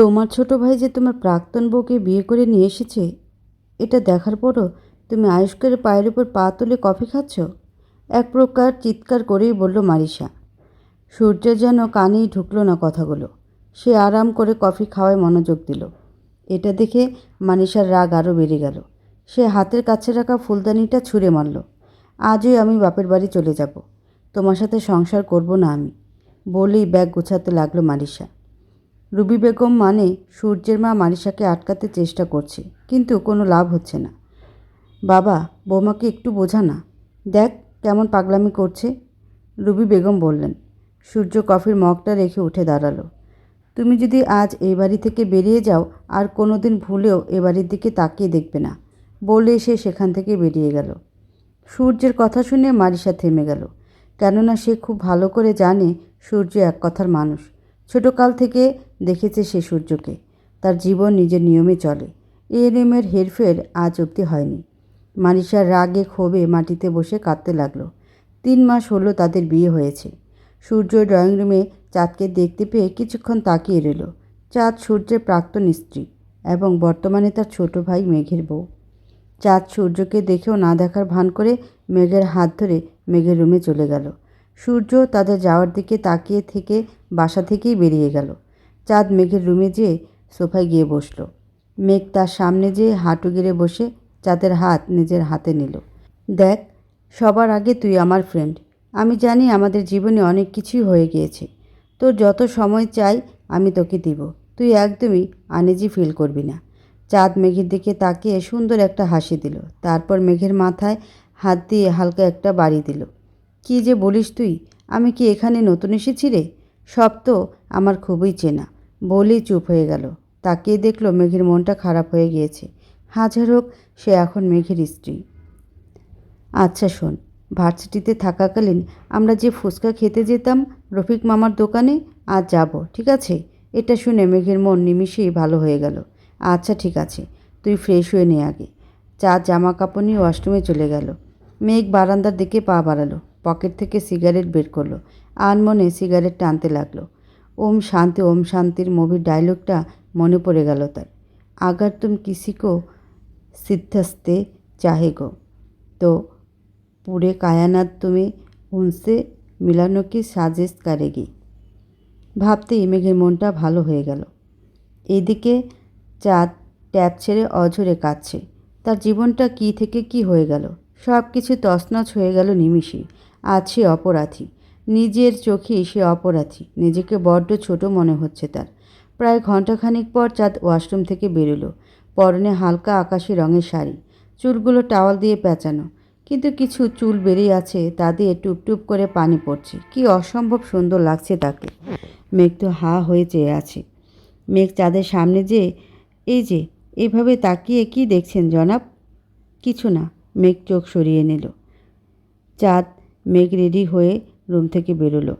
তোমার ছোট ভাই যে তোমার প্রাক্তন বউকে বিয়ে করে নিয়ে এসেছে, এটা দেখার পরও তুমি আয়ুষ্কারের পায়ের উপর পা তুলে কফি খাচ্ছ? এক প্রকার চিৎকার করেই বলল মারিসা সূর্য যেন কানেই ঢুকলো না কথাগুলো। সে আরাম করে কফি খাওয়ায় মনোযোগ দিল। এটা দেখে মানিষার রাগ আরও বেড়ে গেল। সে হাতের কাছে রাখা ফুলদানিটা ছুঁড়ে মারল। আজই আমি বাপের বাড়ি চলে যাব। তোমার সাথে সংসার করব না আমি। বলেই ব্যাগ গোছাতে লাগল মারিসা রুবি বেগম মানে সূর্যের মা মানিষাকে আটকাতে চেষ্টা করছে, কিন্তু কোনো লাভ হচ্ছে না। বাবা, বৌমাকে একটু বোঝা না। দেখ, কেমন পাগলামি করছে। রুবি বেগম বললেন, সূর্য কফির মগটা রেখে উঠে দাঁড়াল। তুমি যদি আজ এই বাড়ি থেকে বেরিয়ে যাও, আর কোনো দিন ভুলেও এ বাড়ির দিকে তাকিয়ে দেখবে না। বলে সে সেখান থেকে বেরিয়ে গেল। সূর্যের কথা শুনে মারিসা থেমে গেল, কেননা সে খুব ভালো করে জানে সূর্য এক কথার মানুষ। ছোটকাল থেকে দেখেছে সে সূর্যকে। তার জীবন নিজের নিয়মে চলে। এ নিয়মের হেরফের আজ অবধি হয়নি। মানিষার রাগে ক্ষোভে মাটিতে বসে কাঁদতে লাগল। তিন মাস হলো তাদের বিয়ে হয়েছে। সূর্য ড্রয়িং রুমে চাঁদকে দেখতে পেয়ে কিছুক্ষণ তাকিয়ে রইল। চাঁদ সূর্যের প্রাক্তন স্ত্রী এবং বর্তমানে তার ছোট ভাই মেঘের বউ। চাঁদ সূর্যকে দেখেও না দেখার ভান করে মেঘের হাত ধরে মেঘের রুমে চলে গেল। সূর্য তাদের যাওয়ার দিকে তাকিয়ে থেকে বাসা থেকেই বেরিয়ে গেল। চাঁদ মেঘের রুমে যেয়ে সোফায় গিয়ে বসল। মেঘ তার সামনে যেয়ে হাঁটু গেড়ে বসে চাঁদের হাত নিজের হাতে নিল। দেখ, সবার আগে তুই আমার ফ্রেন্ড আমি জানি আমাদের জীবনে অনেক কিছুই হয়ে গিয়েছে। তোর যত সময় চাই আমি তোকে দিব। তুই একদমই আনেজি ফিল করবি না। চাঁদ মেঘের দিকে তাকিয়ে সুন্দর একটা হাসি দিল। তারপর মেঘের মাথায় হাত দিয়ে হালকা একটা বাড়ি দিল। কি যে বলিস তুই? আমি কি এখানে নতুন এসেছি রে? সব তো আমার খুবই চেনা। বলেই চুপ হয়ে গেল। তাকিয়ে দেখল মেঘের মনটা খারাপ হয়ে গিয়েছে। হাজার হোক, সে এখন মেঘের স্ত্রী। আচ্ছা শোন, ভার্সিটিতে থাকাকালীন আমরা যে ফুচকা খেতে যেতাম রফিক মামার দোকানে, আজ যাব, ঠিক আছে? এটা শুনে মেঘের মন নিমিষেই ভালো হয়ে গেল। আচ্ছা ঠিক আছে, তুই ফ্রেশ হয়ে নে আগে। চা জামা কাপড় নিয়ে ওয়াশরুমে চলে গেল। মেঘ বারান্দার দিকে পা বাড়ালো। পকেট থেকে সিগারেট বের করল। আনমনে সিগারেট টানতে লাগল। ওম শান্তি, ওম শান্তির মুভির ডায়লগটা মনে পড়ে গেল তার। আগার তুম কিসিকো সিদ্ধাস্তে চাহেগো তো পুরে কায়ানাথ তুমি উনসে মিলানো কি সাজেস্ট কারেগি? ভাবতেই ইমেঘের মনটা ভালো হয়ে গেল। এদিকে চাঁদ ট্যাপ ছেড়ে অঝরে কাঁদছে। তার জীবনটা কি থেকে কি হয়ে গেল? সব কিছু তছনছ হয়ে গেল নিমিষে। আজ সে অপরাধী। নিজের চোখে সে অপরাধী। নিজেকে বড্ড ছোট মনে হচ্ছে তার। প্রায় ঘন্টাখানিক পর চাঁদ ওয়াশরুম থেকে বেরোলো। পরনে হালকা আকাশি রঙের শাড়ি। চুলগুলো টাওয়াল দিয়ে পেঁচানো। কিন্তু কিছু চুল বেরিয়ে আছে, তা দিয়ে টুপটুপ করে পানি পড়ছে। কি অসম্ভব সুন্দর লাগছে তাকে। মেঘ তো হা হয়ে চেয়ে আছে। মেঘ চাঁদের সামনে যে, এই যে, এভাবে তাকিয়ে কি দেখছেন জনাব? কিছু না। মেঘ চোখ সরিয়ে নিল। চাঁদ মেঘ রেডি হয়ে রুম থেকে বেরোলো।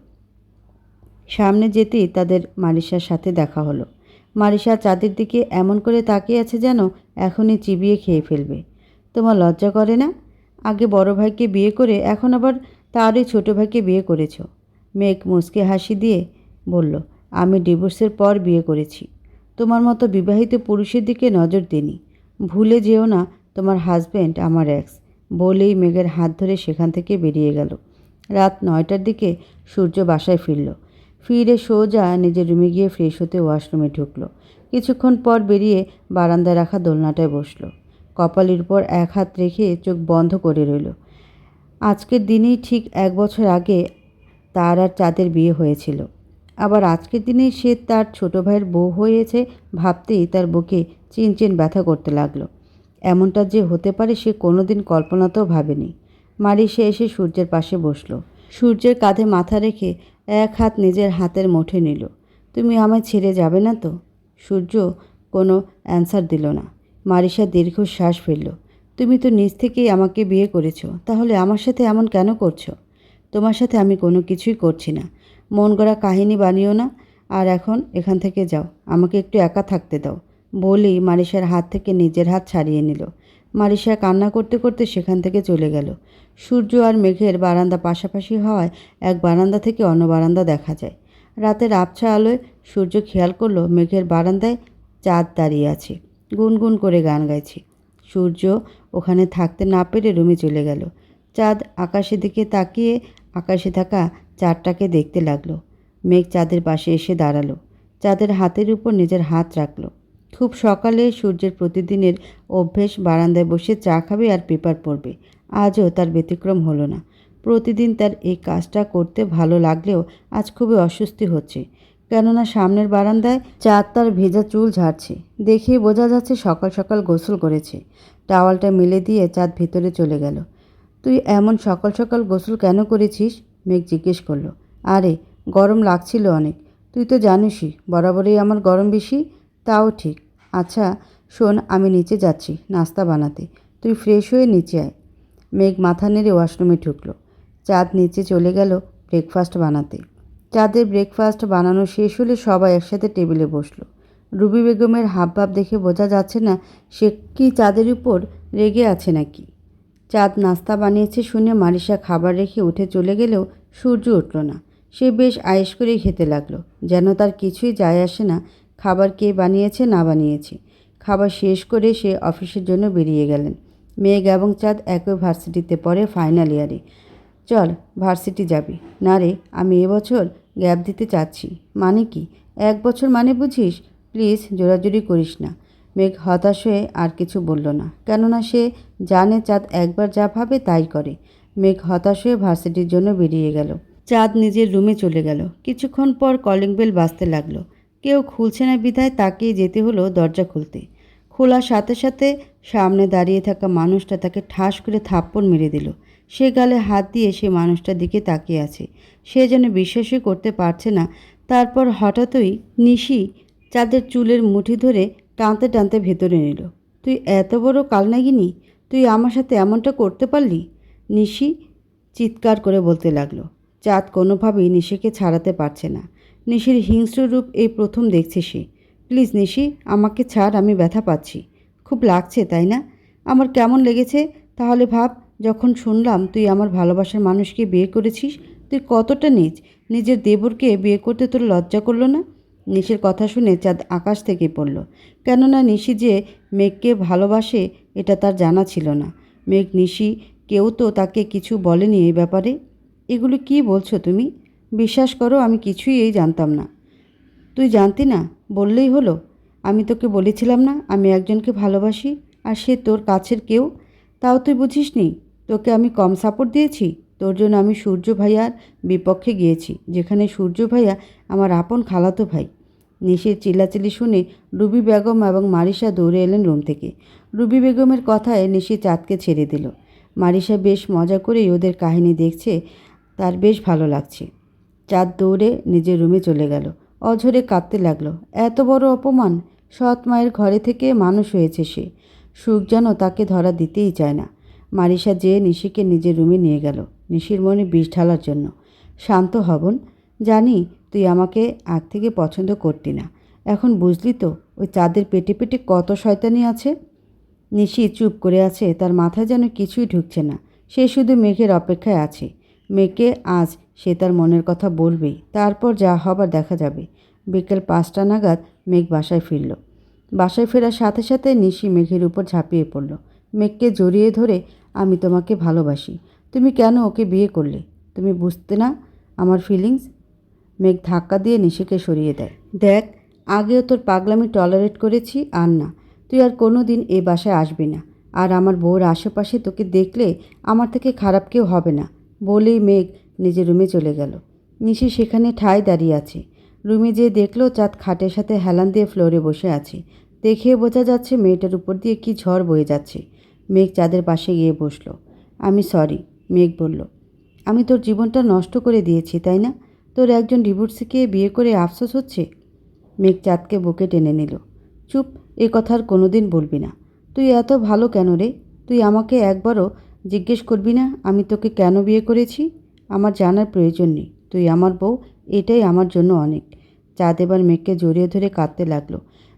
সামনে যেতেই তাদের মারিসার সাথে দেখা হলো। মারিসা চাঁদের দিকে এমন করে তাকিয়ে আছে যেন এখনই চিবিয়ে খেয়ে ফেলবে। তোমার লজ্জা করে না? আগে বড় ভাইকে বিয়ে করে এখন আবার তারই ছোট ভাইকে বিয়ে করেছ। মেঘ মুচকে হাসি দিয়ে বলল, আমি ডিভোর্সের পর বিয়ে করেছি। তোমার মতো বিবাহিত পুরুষের দিকে নজর দিনি ভুলে যেও না তোমার হাজব্যান্ড আমার এক্স বলেই মেঘের হাত ধরে সেখান থেকে বেরিয়ে গেল। রাত নয়টার দিকে সূর্য বাসায় ফিরল। ফিরে সোজা নিজের রুমে গিয়ে ফ্রেশ হতে ওয়াশরুমে ঢুকলো। কিছুক্ষণ পর বেরিয়ে বারান্দায় রাখা দোলনাটায় বসল। কপালের উপর এক হাত রেখে চোখ বন্ধ করে রইল। আজকের দিনেই ঠিক এক বছর আগে তার আর চাঁদের বিয়ে হয়েছিল। আবার আজকের দিনেই সে তার ছোট ভাইয়ের বউ হয়েছে ভাবতেই তার বুকে চিনচিন ব্যথা করতে লাগল। এমনটা যে হতে পারে সে কোনোদিন কল্পনাতেও ভাবেনি। মারি সে এসে সূর্যের পাশে বসল। সূর্যের কাঁধে মাথা রেখে এক হাত নিজের হাতের মুঠে নিল। তুমি আমায় ছেড়ে যাবে না তো? সূর্য কোনো অ্যান্সার দিল না। মারিসা দীর্ঘশ্বাস ফেলল। তুমি তো নিজ থেকেই আমাকে বিয়ে করেছ, তাহলে আমার সাথে এমন কেন করছ? তোমার সাথে আমি কোনো কিছুই করছি না। মন গড়া কাহিনী বানিও না, আর এখন এখান থেকে যাও। আমাকে একটু একা থাকতে দাও। বলেই মারিসার হাত থেকে নিজের হাত ছাড়িয়ে নিল। মারিসা কান্না করতে করতে সেখান থেকে চলে গেল। সূর্য আর মেঘের বারান্দা পাশাপাশি হওয়ায় এক বারান্দা থেকে অন্য বারান্দা দেখা যায়। রাতের আবছা আলোয় সূর্য খেয়াল করল মেঘের বারান্দায় চাঁদ দাঁড়িয়ে আছে। গুনগুন করে গান গাইছে। সূর্য ওখানে থাকতে না পেরে রুমে চলে গেল। চাঁদ আকাশের দিকে তাকিয়ে আকাশে থাকা চাঁদটাকে দেখতে লাগল। মেঘ চাঁদের পাশে এসে দাঁড়াল। চাঁদের হাতের উপর নিজের হাত রাখল। খুব সকালে সূর্যের প্রতিদিনের অভ্যেস বারান্দায় বসে চা খাবে আর পেপার পড়বে। আজও তার ব্যতিক্রম হলো না। প্রতিদিন তার এই কাজটা করতে ভালো লাগলেও আজ খুবই অস্বস্তি হচ্ছে। কেননা সামনের বারান্দায় চাঁদ তার ভেজা চুল ঝাড়ছে। দেখেই বোঝা যাচ্ছে সকাল সকাল গোসল করেছে। টাওয়ালটা মেলে দিয়ে চাঁদ ভিতরে চলে গেল। তুই এমন সকাল সকাল গোসল কেন করেছিস? মেঘ জিজ্ঞেস করল। আরে, গরম লাগছিল অনেক। তুই তো জানিসই, বরাবরই আমার গরম বেশি। তাও ঠিক। আচ্ছা শোন, আমি নিচে যাচ্ছি, নাস্তা বানাতে। তুই ফ্রেশ হয়ে নিচে আয়। মেঘ মাথা নেড়ে ওয়াশরুমে ঢুকলো। চাঁদ নিচে চলে গেল ব্রেকফাস্ট বানাতে। চাঁদের ব্রেকফাস্ট বানানো শেষ হলে সবাই একসাথে টেবিলে বসল। রুবি বেগমের হাবভাব দেখে বোঝা যাচ্ছে না, সে কি চাঁদের উপর রেগে আছে নাকি। চাঁদ নাস্তা বানিয়েছে শুনে মারিসা খাবার রেখে উঠে চলে গেলেও সূর্য উঠল না। সে বেশ আয়েস করেই খেতে লাগল। যেন তার কিছুই যায় আসে না খাবার কে বানিয়েছে, না বানিয়েছে। খাবার শেষ করে সে অফিসের জন্য বেরিয়ে গেলেন। মেঘ এবং চাঁদ একই ভার্সিটিতে পড়ে ফাইনাল ইয়ারে। চল, ভার্সিটি যাবি। না রে, আমি এবছর গ্যাপ দিতে চাচ্ছি। মানে কি? এক বছর মানে বুঝিস? প্লিজ, জোরাজুরি করিস না। মেঘ হতাশ হয়ে আর কিছু বলল না। কেননা সে জানে চাঁদ একবার যা ভাবে তাই করে। মেঘ হতাশ হয়ে ভার্সিটির জন্য বেরিয়ে গেল। চাঁদ নিজের রুমে চলে গেল। কিছুক্ষণ পর কলিং বেল বাজতে লাগল। কেউ খুলছে না বিধায় তাকিয়ে যেতে হলো দরজা খুলতে। খোলার সাথে সাথে সামনে দাঁড়িয়ে থাকা মানুষটা তাকে ঠাস করে থাপ্পড় মেরে দিল। সে গালে হাত দিয়ে সে মানুষটার দিকে তাকিয়ে আছে। সে যেন বিশ্বাসই করতে পারছে না। তারপর হঠাৎই নিশি চাঁদের চুলের মুঠি ধরে টানতে টানতে ভেতরে নিল। তুই এত বড় কালনাগিনি? তুই আমার সাথে এমনটা করতে পারলি? নিশি চিৎকার করে বলতে লাগল। চাঁদ কোনোভাবেই নিশিকে ছাড়াতে পারছে না। নিশির হিংস্র রূপ এই প্রথম দেখছে সে। প্লিজ নিশি, আমাকে ছাড়, আমি ব্যথা পাচ্ছি। খুব লাগছে, তাই না? আমার কেমন লেগেছে? তাহলে ভাব, যখন শুনলাম তুই আমার ভালোবাসার মানুষকে বিয়ে করেছিস, তুই কতটা নিজ? নিজের দেবরকে বিয়ে করতে তোর লজ্জা করল না? নিশির কথা শুনে চাঁদ আকাশ থেকে পড়ল। কেননা নিশি যে মেঘকে ভালোবাসে, এটা তার জানা ছিল না। মেঘ, নিশি, কেউ তো তাকে কিছু বলেনি এই ব্যাপারে। এগুলো কি বলছো তুমি? বিশ্বাস করো, আমি কিছুই এই জানতাম না। তুই জানতি না? বললেই হলো। আমি তোকে বলেছিলাম না, আমি একজনকে ভালোবাসি, আর সে তোর কাছের কেউ? তাও তুই বুঝিসনি? তোকে আমি কম সাপোর্ট দিয়েছি? তোর জন্য আমি সূর্য ভাইয়ার বিপক্ষে গিয়েছি, যেখানে সূর্য ভাইয়া আমার আপন খালাতো ভাই। নিশির চিল্লাচিল্লি শুনে রুবি বেগম এবং মারিসা দৌড়ে এলেন রুম থেকে। রুবি বেগমের কথায় নিশি চাঁদকে ছেড়ে দিল। মারিসা বেশ মজা করেই ওদের কাহিনী দেখছে, তার বেশ ভালো লাগছে। চাঁদ দৌড়ে নিজের রুমে চলে গেল। অঝরে কাঁদতে লাগল। এত বড় অপমান? সৎ মায়ের ঘরে থেকে মানুষ হয়েছে সে। সুখ যেন তাকে ধরা দিতেই চায় না। মারিসা যেয়ে নিশিকে নিজের রুমে নিয়ে গেল, নিশির মনে বিষ ঢালার জন্য। শান্ত হবন। জানি, তুই আমাকে আগ থেকে পছন্দ করতি না। এখন বুঝলি তো, ওই চাঁদের পেটে পেটে কত শয়তানি আছে? নিশি চুপ করে আছে, তার মাথায় যেন কিছুই ঢুকছে না। সে শুধু মেঘের অপেক্ষায় আছে। মেঘকে আজ সে তার মনের কথা বলবেই। তারপর যা হবার দেখা যাবে। বিকেল পাঁচটা নাগাদ মেঘ বাসায় ফিরল। বাসায় ফেরার সাথে সাথে নিশি মেঘের উপর ঝাঁপিয়ে পড়ল। মেঘকে জড়িয়ে ধরে, আমি তোমাকে ভালোবাসি। তুমি কেন ওকে বিয়ে করলে? তুমি বুঝতে না আমার ফিলিংস মেঘ ধাক্কা দিয়ে নিশিকে সরিয়ে দেয়। দেখ, আগেও তোর পাগলামি টলারেট করেছি, আর না। তুই আর কোনো দিন এই বাসায় আসবি না। আর আমার বউর আশেপাশে তোকে দেখলে আমার থেকে খারাপ কেউ হবে না। বলেই মেঘ নিজের রুমে চলে গেল। নিশি সেখানে ঠায় দাঁড়িয়ে আছে। রুমে যেয়ে দেখল চাঁদ খাটের সাথে হেলান দিয়ে ফ্লোরে বসে আছে। দেখে বোঝা যাচ্ছে মেয়েটার উপর দিয়ে কি ঝড় বয়ে যাচ্ছে। মেঘ চাঁদের পাশে গিয়ে বসল। আমি সরি, মেঘ বলল। আমি তোর জীবনটা নষ্ট করে দিয়েছি, তাই না? তোর একজন ডিভোর্সিকে বিয়ে করে আফসোস হচ্ছে? মেঘ চাঁদকে বুকে টেনে নিল। চুপ, এ কথা আর কোনোদিন বলবি না। তুই এত ভালো কেন রে? তুই আমাকে একবারও জিজ্ঞেস করবি না আমি তোকে কেন বিয়ে করেছি? আমার জানার প্রয়োজন নেই। তুই আমার বউ, এটাই আমার জন্য অনেক। চাঁদ এবার মেঘকে জড়িয়ে ধরে কাঁদতে লাগল।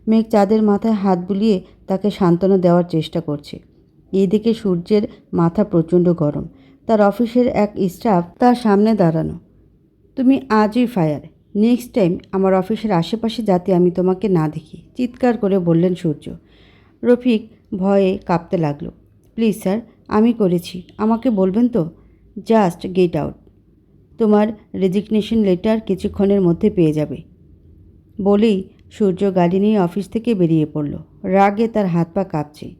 মেঘ চাঁদের মাথায় হাত বুলিয়ে তাকে সান্ত্বনা দেওয়ার চেষ্টা করছে। এদিকে সূর্যের মাথা প্রচণ্ড গরম। তার অফিসের এক স্টাফ তার সামনে দাঁড়ানো। তুমি আজই ফায়ার। নেক্সট টাইম আমার অফিসের আশেপাশে যাতে আমি তোমাকে না দেখি, চিৎকার করে বললেন সূর্য। রফিক ভয়ে কাঁপতে লাগল। প্লিজ স্যার, আমি করেছি। আমাকে বলবেন তো? Just get out. তোমার রেজিগনেশন লেটার কিছুক্ষণের মধ্যে পেয়ে যাবে। বলেই সূর্য গাড়ি নিয়ে অফিস থেকে বেরিয়ে পড়ল। রাগে তার হাত পা কাঁপছে।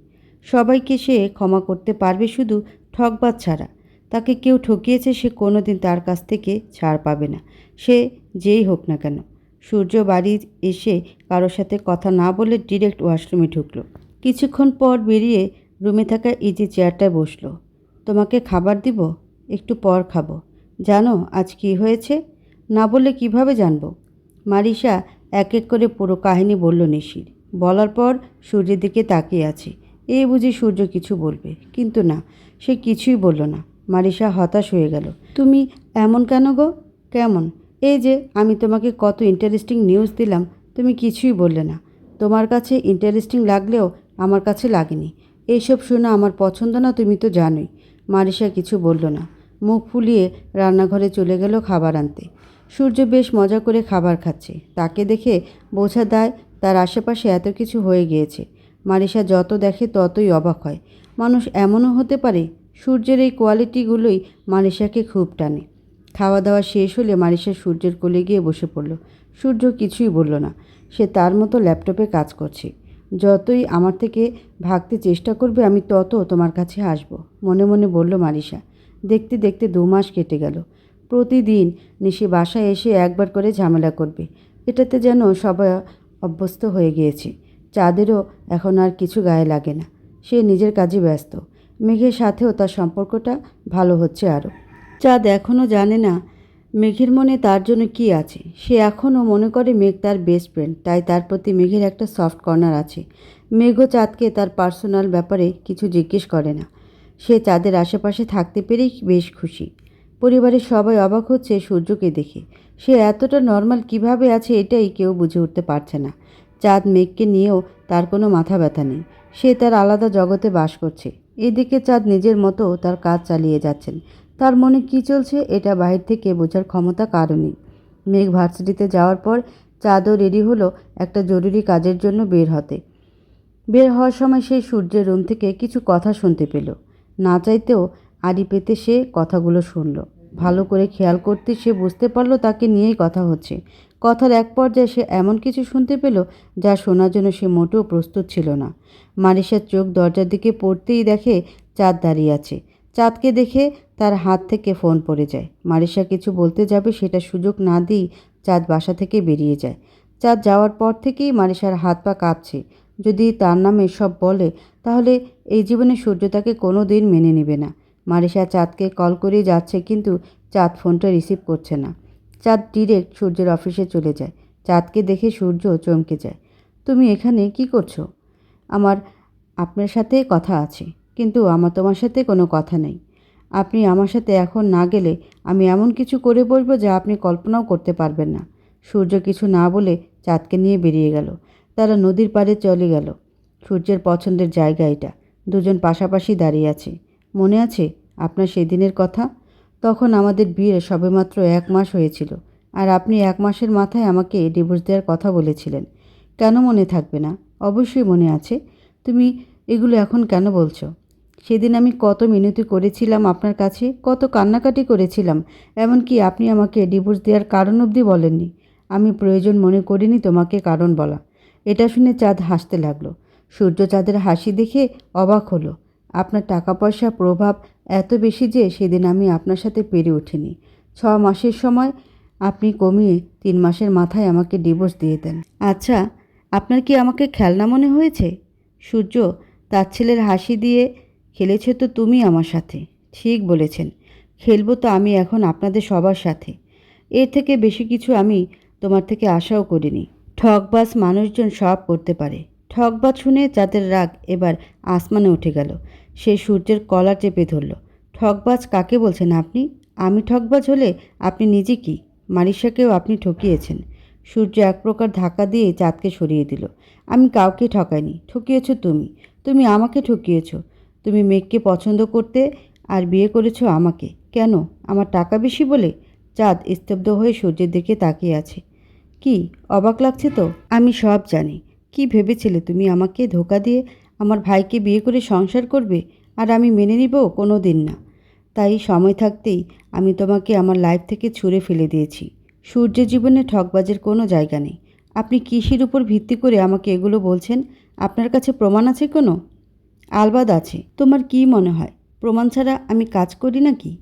সবাইকে সে ক্ষমা করতে পারবে শুধু ঠকবাজ ছাড়া। তাকে কেউ ঠকিয়েছে সে কোনো দিন তার কাছ থেকে ছাড় পাবে না। সে যেই হোক না কেন। সূর্য বাড়ি এসে কারোর সাথে কথা না বলে ডিরেক্ট ওয়াশরুমে ঢুকলো। কিছুক্ষণ পর বেরিয়ে রুমে থাকা ইজি চেয়ারটায় বসল। তোমাকে খাবার দিব? একটু পর খাব। জানো আজ কি হয়েছে? না বললে কীভাবে জানব? মারিসা এক এক করে পুরো কাহিনী বলল নিশির। বলার পর সূর্যের দিকে তাকিয়ে আছে। এই বুঝি সূর্য কিছু বলবে। কিন্তু না, সে কিছুই বলল না। মারিসা হতাশ হয়ে গেল। তুমি এমন কেন গো? কেমন? এই যে আমি তোমাকে কত ইন্টারেস্টিং নিউজ দিলাম, তুমি কিছুই বললে না। তোমার কাছে ইন্টারেস্টিং লাগলেও আমার কাছে লাগেনি। এইসব শোনা আমার পছন্দ না, তুমি তো জানোই। মারিসা কিছু বলল না। মুখ ফুলিয়ে রান্নাঘরে চলে গেল খাবার আনতে। সূর্য বেশ মজা করে খাবার খাচ্ছে। তাকে দেখে বোঝা দেয় তার আশেপাশে এত কিছু হয়ে গিয়েছে। মারিসা যত দেখে ততই অবাক হয়। মানুষ এমনও হতে পারে সূর্যের এই কোয়ালিটিগুলোই মারিসাকে খুব টানে। খাওয়া দাওয়া শেষ হলে মারিসা সূর্যের কোলে গিয়ে বসে পড়ল। সূর্য কিছুই বলল না। সে তার মতো ল্যাপটপে কাজ করছে। যতই আমার থেকে ভাগতে চেষ্টা করবে আমি তত তোমার কাছে আসব, মনে মনে বলল মারিসা দেখতে দেখতে দু মাস কেটে গেল। প্রতিদিন নিশি বাসায় এসে একবার করে ঝামেলা করবে। এটাতে যেন সবাই অভ্যস্ত হয়ে গিয়েছে। চাঁদেরও এখন আর কিছু গায়ে লাগে না। সে নিজের কাজে ব্যস্ত। মেঘের সাথেও তার সম্পর্কটা ভালো হচ্ছে আরও। চাঁদ এখনও জানে না মেঘের মনে তার জন্য কি আছে। সে এখনও মনে করে মেঘ তার বেস্ট ফ্রেন্ড তাই তার প্রতি মেঘের একটা সফট কর্নার আছে। মেঘও চাঁদকে তার পার্সোনাল ব্যাপারে কিছু জিজ্ঞেস করে না। সে চাঁদের আশেপাশে থাকতে পেরেই বেশ খুশি। পরিবারের সবাই অবাক হচ্ছে সূর্যকে দেখে। সে এতটা নর্মাল কীভাবে আছে এটাই কেউ বুঝে উঠতে পারছে না। চাঁদ মেঘকে নিয়েও তার কোনো মাথা ব্যথা নেই। সে তার আলাদা জগতে বাস করছে। এদিকে চাঁদ নিজের মতো তার কাজ চালিয়ে যাচ্ছেন। তার মনে কী চলছে এটা বাহির থেকে বোঝার ক্ষমতা কারও নেই। মেঘ ভার্সিটিতে যাওয়ার পর চাঁদও রেডি হলো একটা জরুরি কাজের জন্য বের হতে। বের হওয়ার সময় সেই সূর্যের রুম থেকে কিছু কথা শুনতে পেল। না চাইতেও আড়ি পেতে সে কথাগুলো শুনল। ভালো করে খেয়াল করতে সে বুঝতে পারল তাকে নিয়েই কথা হচ্ছে। কথার এক পর্যায়ে সে এমন কিছু শুনতে পেল যা শোনার জন্য সে মোটেও প্রস্তুত ছিল না। মারিসার চোখ দরজার দিকে পড়তেই দেখে চাঁদ দাঁড়িয়ে আছে। চাঁদকে দেখে তার হাত থেকে ফোন পড়ে যায়। মারিসা কিছু বলতে যাবে সেটা সুযোগ না দিই চাঁদ বাসা থেকে বেরিয়ে যায়। চাঁদ যাওয়ার পর থেকেই মারিসার হাত পা কাঁপছে। যদি তার নামে সব বলে, তাহলে এই জীবনে সূর্য তাকে কোনো দিন মেনে নেবে না। মারিসা চাঁদকে কল করেই যাচ্ছে, কিন্তু চাঁদ ফোনটা রিসিভ করছে না। চাঁদ ডিরেক্ট সূর্যের অফিসে চলে যায়। চাঁদকে দেখে সূর্য চমকে যায়। তুমি এখানে কি করছ? আমার, আপনার সাথে কথা আছে, কিন্তু আমার তোমার সাথে কোনো কথা নেই। আপনি আমার সাথে এখন না গেলে আমি এমন কিছু করে বলব যা আপনি কল্পনাও করতে পারবেন না। সূর্য কিছু না বলে চাঁদকে নিয়ে বেরিয়ে গেল। তারা নদীর পাড়ে চলে গেল। সূর্যের পছন্দের জায়গা এটা। দুজন পাশাপাশি দাঁড়িয়ে আছে। মনে আছে আপনার সেদিনের কথা? তখন আমাদের বিয়ে সবেমাত্র এক মাস হয়েছিল আর আপনি এক মাসের মাথায় আমাকে ডিভোর্স দেওয়ার কথা বলেছিলেন। কেন মনে থাকবে না? অবশ্যই মনে আছে। তুমি এগুলো এখন কেন বলছো? সেদিন আমি কত মিনতি করেছিলাম আপনার কাছে, কত কান্নাকাটি করেছিলাম, এমনকি আপনি আমাকে ডিভোর্স দেওয়ার কারণ অবধি বলেননি। আমি প্রয়োজন মনে করিনি তোমাকে কারণ বলা। এটা শুনে চাঁদ হাসতে লাগল। সূর্য চাঁদের হাসি দেখে অবাক হলো। আপনার টাকা পয়সা প্রভাব এত বেশি যে সেদিন আমি আপনার সাথে পেরে উঠিনি। ছ মাসের সময় আপনি কমিয়ে তিন মাসের মাথায় আমাকে ডিভোর্স দিয়ে দেন। আচ্ছা আপনার কি আমাকে খেলনা মনে হয়েছে? সূর্য, তার ছেলের হাসি দিয়ে, খেলেছে তো তুমি আমার সাথে। ঠিক বলেছেন। খেলব তো আমি এখন আপনাদের সবার সাথে। এর থেকে বেশি কিছু আমি তোমার থেকে আশাও করিনি। ঠকবাজ মানুষজন সব করতে পারে। ঠকবাজ শুনে যাদের রাগ এবার আসমানে উঠে গেল। সে সূর্যের কলার চেপে ধরল। ঠকবাজ কাকে বলছেন আপনি? আমি ঠকবাজ হলে আপনি নিজে কি? মারিসাকেও আপনি ঠকিয়েছেন। সূর্য এক প্রকার ধাক্কা দিয়ে চাঁদকে সরিয়ে দিল। আমি কাউকে ঠকাইনি। ঠকিয়েছ তুমি। তুমি আমাকে ঠকিয়েছ। তুমি মেঘকে পছন্দ করতে আর বিয়ে করেছ আমাকে। কেন? আমার টাকা বেশি বলে? চাঁদ স্তব্ধ হয়ে সূর্যের দিকে তাকিয়ে আছে। কি? অবাক লাগছে তো? আমি সব জানি। কি ভেবেছিলে তুমি আমাকে ধোকা দিয়ে আমার ভাইকে বিয়ে করে সংসার করবে? আর আমি মেনে নিব কোনো দিন না। তাই সময় থাকতেই আমি তোমাকে আমার লাইফ থেকে ছুঁড়ে ফেলে দিয়েছি। সূর্য জীবনে ঠকবাজের কোনো জায়গা নেই। আপনি কৃষির উপর ভিত্তি করে আমাকে এগুলো বলছেন? আপনার কাছে প্রমাণ আছে কোনো? আলবাদ আছে। তোমার কি মনে হয়? প্রমাণ ছাড়া আমি কাজ করি নাকি?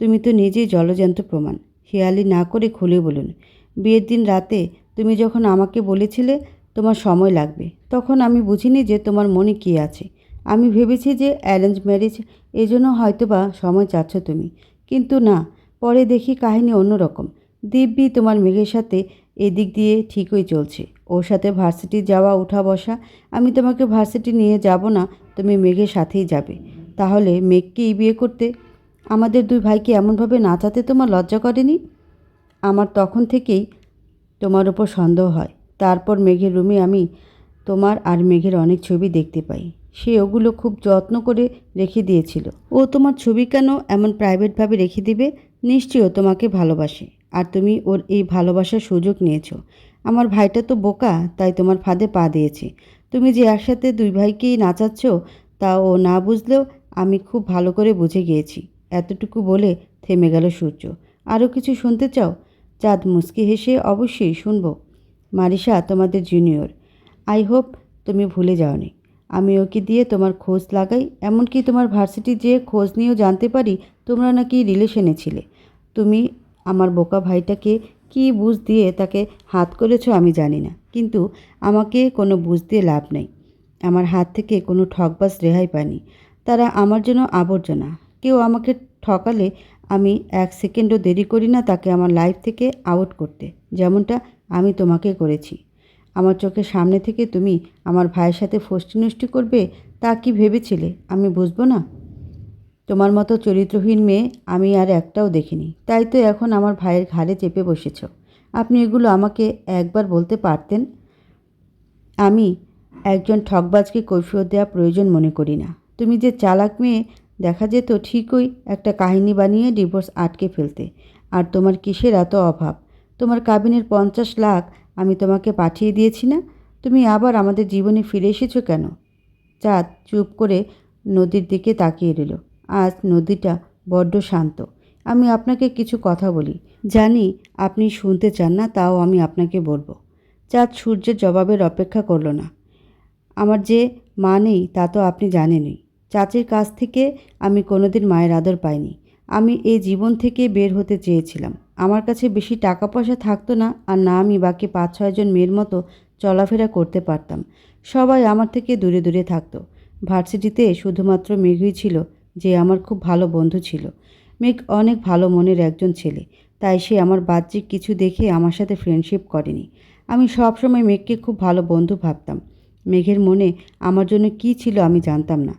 তুমি তো নিজেই জলজান্ত প্রমাণ। হেয়ালি না করে খুলে বলুন বিয়ের দিন রাতে তুমি যখন আমাকে বলেছিলে তোমার সময় লাগবে, তখন আমি বুঝিনি যে তোমার মনে কী আছে। আমি ভেবেছি যে অ্যারেঞ্জ ম্যারেজ এজন্য হয়তোবা সময় চাচ্ছ তুমি। কিন্তু না, পরে দেখি কাহিনী অন্যরকম। দিব্যি তোমার মেঘের সাথে এদিক দিয়ে ঠিকই চলছে। ওর সাথে ভার্সিটি যাওয়া, উঠা, বসা, আমি তোমাকে ভার্সিটি নিয়ে যাব না, তুমি মেঘের সাথেই যাবে। তাহলে মেঘকেই বিয়ে করতে? আমাদের দুই ভাইকে এমনভাবে নাচাতে তোমার লজ্জা করেনি? আমার তখন থেকেই তোমার উপর সন্দেহ হয়। তারপর মেঘের রুমে আমি তোমার আর মেঘের অনেক ছবি দেখতে পাই। সে ওগুলো খুব যত্ন করে রেখে দিয়েছিল। ও তোমার ছবি কেন এমন প্রাইভেটভাবে রেখে দিবে? নিশ্চয়ই তোমাকে ভালোবাসে। আর তুমি ওর এই ভালোবাসার সুযোগ নিয়েছ। আমার ভাইটা তো বোকা, তাই তোমার ফাঁদে পা দিয়েছে। তুমি যে একসাথে দুই ভাইকেই নাচাচ্ছ, তা ও না বুঝলেও আমি খুব ভালো করে বুঝে গিয়েছি। এতটুকু বলে থেমে গেল সূর্য। আরও কিছু শুনতে চাও? চাঁদ মুচকি হেসে অবশ্যই শুনব। মারিসা তোমাদের জুনিয়র আই হোপ তুমি ভুলে যাওনি। আমি ওকে দিয়ে তোমার খোঁজ লাগাই, এমনকি তোমার ভার্সিটি যেয়ে খোঁজ নিয়েও জানতে পারি, তোমরা নাকি রিলেশনে ছিলে। তুমি আমার বোকা ভাইটাকে কি বুঝ দিয়ে তাকে হাত করেছ আমি জানি না, কিন্তু আমাকে কোনো বুঝ দিয়ে লাভ নেই। আমার হাত থেকে কোনো ঠকবাজ রেহাই পায়নি তারা আমার জন্য আবর্জনা। কেউ আমাকে ঠকালে আমি এক সেকেন্ডও দেরি করি না তাকে আমার লাইফ থেকে আউট করতে। যেমনটা আমি তোমাকে করেছি। আমার চোখের সামনে থেকে তুমি আমার ভাইয়ের সাথে ফষ্টি নষ্টি করবে, তা কি ভেবেছিলে? আমি বুঝব না। তোমার মতো চরিত্রহীন মেয়ে আমি আর একটাও দেখিনি। তাই তো এখন আমার ভাইয়ের ঘাড়ে চেপে বসেছ। আপনি এগুলো আমাকে একবার বলতে পারতেন? আমি একজন ঠকবাজকে কৈফিয়ত দেওয়া প্রয়োজন মনে করি না। তুমি যে চালাক মেয়ে দেখা যেত ঠিকই একটা কাহিনী বানিয়ে ডিভোর্স আটকে ফেলতে। আর তোমার কিসের এত অভাব? তোমার কাবিনের পঞ্চাশ লাখ আমি তোমাকে পাঠিয়ে দিয়েছি না? তুমি আবার আমাদের জীবনে ফিরে এসেছ কেন? চাঁদ চুপ করে নদীর দিকে তাকিয়ে রইল। আজ নদীটা বড্ড শান্ত। আমি আপনাকে কিছু কথা বলি। জানি আপনি শুনতে চান না, তাও আমি আপনাকে বলব। চাঁদ সূর্যের জবাবের অপেক্ষা করল না। আমার যে মা নেই, তা তো আপনি জানেনই। চাচির কাছ থেকে আমি কোনোদিন মায়ের আদর পাইনি। আমি এই জীবন থেকে বের হতে চেয়েছিলাম। আমার কাছে বেশি টাকা পয়সা থাকতো না আর না আমি বাকি পাঁচ ছয়জন মেয়ের মতো চলাফেরা করতে পারতাম। সবাই আমার থেকে দূরে দূরে থাকতো। ভার্সিটিতে শুধুমাত্র মেঘই ছিল, যে আমার খুব ভালো বন্ধু ছিল। মেঘ অনেক ভালো মনের একজন ছেলে, তাই সে আমার বাহ্যিক কিছু দেখে আমার সাথে ফ্রেন্ডশিপ করেনি। আমি সবসময় মেঘকে খুব ভালো বন্ধু ভাবতাম। মেঘের মনে আমার জন্য কী ছিল আমি জানতাম না।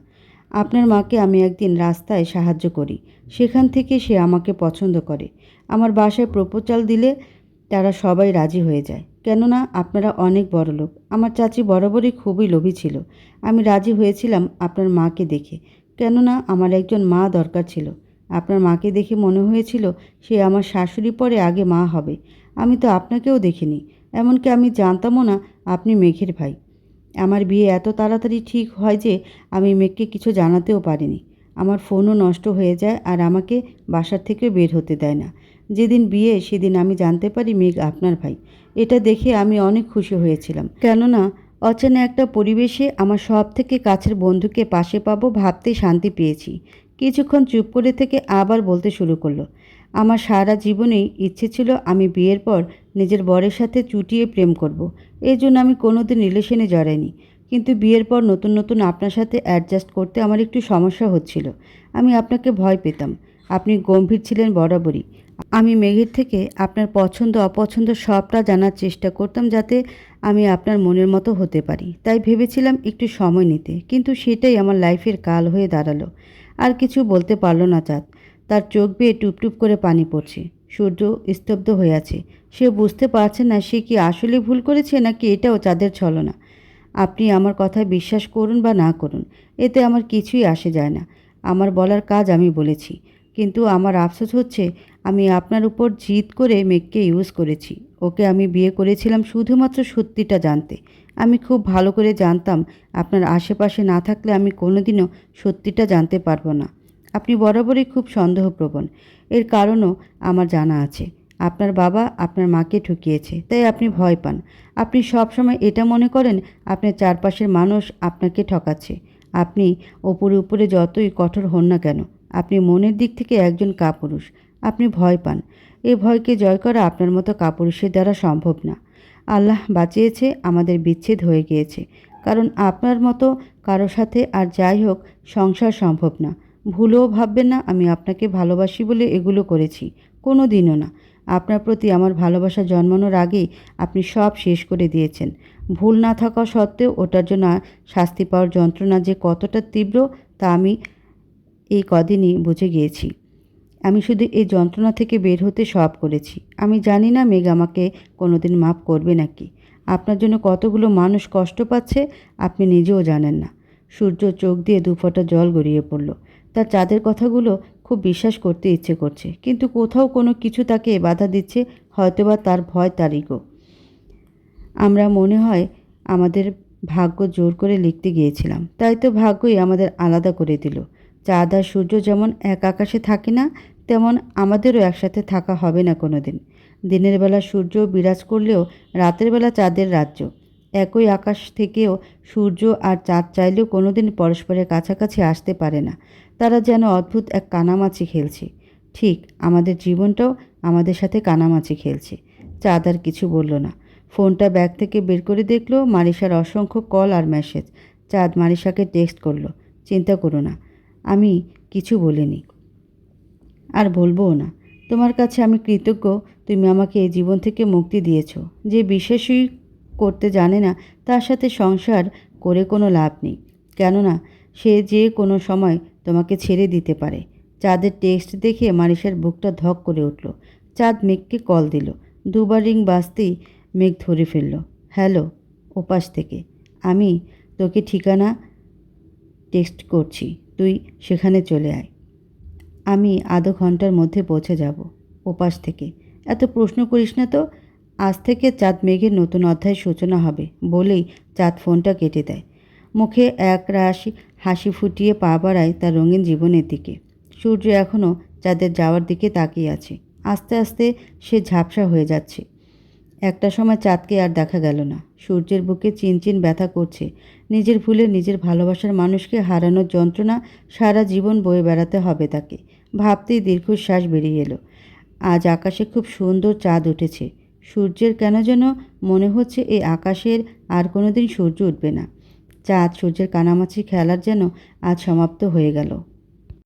আপনার মাকে আমি একদিন রাস্তায় সাহায্য করি। সেখান থেকে সে আমাকে পছন্দ করে। আমার বাসায় প্রপোজাল দিলে তারা সবাই রাজি হয়ে যায়। কেননা, আপনারা অনেক বড় লোক। আমার চাচি বরাবরই খুবই লোভী ছিল। আমি রাজি হয়েছিলাম আপনার মাকে দেখে। কেননা, আমার একজন মা দরকার ছিল। আপনার মাকে দেখে মনে হয়েছিল সে আমার শাশুড়ি পরে আগে মা হবে। আমি তো আপনাকেও দেখিনি। এমনকি আমি জানতামও না, আপনি মেঘের ভাই। আমার বিয়ে এত তাড়াতাড়ি ঠিক হয় যে আমি মেঘকে কিছু জানাতেও পারিনি। আমার ফোনও নষ্ট হয়ে যায় আর আমাকে বাসার থেকে বের হতে দেয় না। যেদিন বিয়ে, সেদিন আমি জানতে পারি মেঘ আপনার ভাই। এটা দেখে আমি অনেক খুশি হয়েছিলাম। কেননা, অচেনা একটা পরিবেশে আমার সব থেকে কাছের বন্ধুকে পাশে পাবো ভাবতেই শান্তি পেয়েছি। কিছুক্ষণ চুপ করে থেকে আবার বলতে শুরু করল আমার সারা জীবনেই ইচ্ছে ছিল আমি বিয়ের পর নিজের বরের সাথে চুটিয়ে প্রেম করব। এই জন্য আমি কোনোদিন রিলেশনে জড়াইনি। কিন্তু বিয়ের পর নতুন নতুন আপনার সাথে অ্যাডজাস্ট করতে আমার একটু সমস্যা হচ্ছিল। আমি আপনাকে ভয় পেতাম। আপনি গম্ভীর ছিলেন বরাবরই। আমি মেঘের থেকে আপনার পছন্দ অপছন্দ সবটা জানার চেষ্টা করতাম যাতে আমি আপনার মনের মতো হতে পারি। তাই ভেবেছিলাম একটু সময় নিতে। কিন্তু সেটাই আমার লাইফের কাল হয়ে দাঁড়াল। আর কিছু বলতে পারল না চাঁদ। তার চোখ বেয়ে টুপটুপ করে পানি পড়ছে। সূর্য স্তব্ধ হয়ে আছে। সে বুঝতে পারছে না সে কি আসলে ভুল করেছে নাকি এটাও চাঁদের ছলনা। আপনি আমার কথায় বিশ্বাস করুন বা না করুন, এতে আমার কিছুই আসে যায় না। আমার বলার কাজ আমি বলেছি, কিন্তু আমার আফসোস হচ্ছে আমি আপনার উপর জিদ করে মেঘকে ইউজ করেছি। ওকে আমি বিয়ে করেছিলাম শুধুমাত্র সত্যিটা জানতে। আমি খুব ভালো করে জানতাম, আপনার আশেপাশে না থাকলে আমি কোনোদিনও সত্যিটা জানতে পারব না। আপনি বরাবরই খুব সন্দেহপ্রবণ। এর কারণও আমার জানা আছে। আপনার বাবা আপনার মাকে ঠকিয়েছে, তাই আপনি ভয় পান। আপনি সব সময় এটা মনে করেন, আপনার চারপাশের মানুষ আপনাকে ঠকাচ্ছে। আপনি ওপরে উপরে যতই কঠোর হন না কেন, আপনি মনের দিক থেকে একজন কাপুরুষ। আপনি ভয় পান। এ ভয়কে জয় করা আপনার মতো কাপুরুষের দ্বারা সম্ভব না। আল্লাহ বাঁচিয়েছে, আমাদের বিচ্ছেদ হয়ে গিয়েছে। কারণ আপনার মতো কারও সাথে আর যাই হোক, সংসার সম্ভব না। ভুলেও ভাববেন না, আমি আপনাকে ভালোবাসি বলে এগুলো করেছি। কোনো দিনও না। আপনার প্রতি আমার ভালোবাসা জন্মানোর আগেই আপনি সব শেষ করে দিয়েছেন। ভুল না থাকা সত্ত্বেও ওটার জন্য শাস্তি পাওয়ার যন্ত্রণা যে কতটা তীব্র, তা আমি এই কদিনই বুঝে গিয়েছি। আমি শুধু এই যন্ত্রণা থেকে বের হতে সব করেছি। আমি জানি না মেঘ আমাকে কোনোদিন মাফ করবে নাকি। আপনার জন্য কতগুলো মানুষ কষ্ট পাচ্ছে, আপনি নিজেও জানেন না। সূর্য চোখ দিয়ে দুফোঁটা জল গড়িয়ে পড়ল। তার চাঁদের কথাগুলো খুব বিশ্বাস করতে ইচ্ছে করছে। কিন্তু কোথাও কোনো কিছু তাকে বাধা দিচ্ছে, হয়তোবা তার ভয় তার ইগো আমরা মনে হয় আমাদের ভাগ্য জোর করে লিখতে গিয়েছিলাম। তাই তো ভাগ্যই আমাদের আলাদা করে দিল। চাঁদ আর সূর্য যেমন এক আকাশে থাকে না, তেমন আমাদেরও একসাথে থাকা হবে না কোনো দিন দিনের বেলা সূর্য বিরাজ করলেও রাতের বেলা চাঁদের রাজ্য। একই আকাশ থেকেও সূর্য আর চাঁদ চাইলেও কোনো দিন পরস্পরের কাছাকাছি আসতে পারে না। তারা যেন অদ্ভুত এক কানামাছি খেলছে। ঠিক, আমাদের জীবনটাও আমাদের সাথে কানামাছি খেলছে। চাঁদ আর কিছু বলল না। ফোনটা ব্যাগ থেকে বের করে দেখল মারিশার অসংখ্য কল আর মেসেজ। চাঁদ মারিশাকে টেক্সট করল, চিন্তা করো না, আমি কিছু বলিনি। আর বলবোও না। তোমার কাছে আমি কৃতজ্ঞ, তুমি আমাকে এই জীবন থেকে মুক্তি দিয়েছ। যে বিশ্বাসই করতে জানে না, তার সাথে সংসার করে কোনো লাভ নেই। কেননা, সে যে কোনো সময় তোমাকে ছেড়ে দিতে পারে। চাঁদের টেক্সট দেখে মারিশার বুকটা ধক করে উঠল। চাঁদ মেঘকে কল দিল। দুবার রিং বাজতেই মেঘ ধরে ফেলল। হ্যালো, ওপাশ থেকে। আমি তোকে ঠিকানা টেক্সট করছি। তুই সেখানে চলে আয়। আমি আধ ঘণ্টার মধ্যে পৌঁছে যাব। ওপাশ থেকে। এত প্রশ্ন করিস না তো? আজ থেকে চাঁদ মেঘের নতুন অধ্যায়ের সূচনা হবে বলেই চাঁদ ফোনটা কেটে দেয়। মুখে এক রাশি হাসি ফুটিয়ে পা বাড়ায় তার রঙিন জীবনের দিকে। সূর্য এখনও চাঁদের যাওয়ার দিকে তাকিয়ে আছে। আস্তে আস্তে সে ঝাপসা হয়ে যাচ্ছে। একটা সময় চাঁদকে আর দেখা গেল না। সূর্যের বুকে চিনচিন ব্যথা করছে। নিজের ভুলে নিজের ভালোবাসার মানুষকে হারানোর যন্ত্রণা সারা জীবন বয়ে বেড়াতে হবে তাকে। ভাবতেই দীর্ঘশ্বাস বেরিয়ে এলো। আজ আকাশে খুব সুন্দর চাঁদ উঠেছে। সূর্যের কেন যেন মনে হচ্ছে এই আকাশের আর কোনো দিন সূর্য উঠবে না। চাঁদ সূর্যের কানামাছি খেলার যেন আজ সমাপ্ত হয়ে গেল।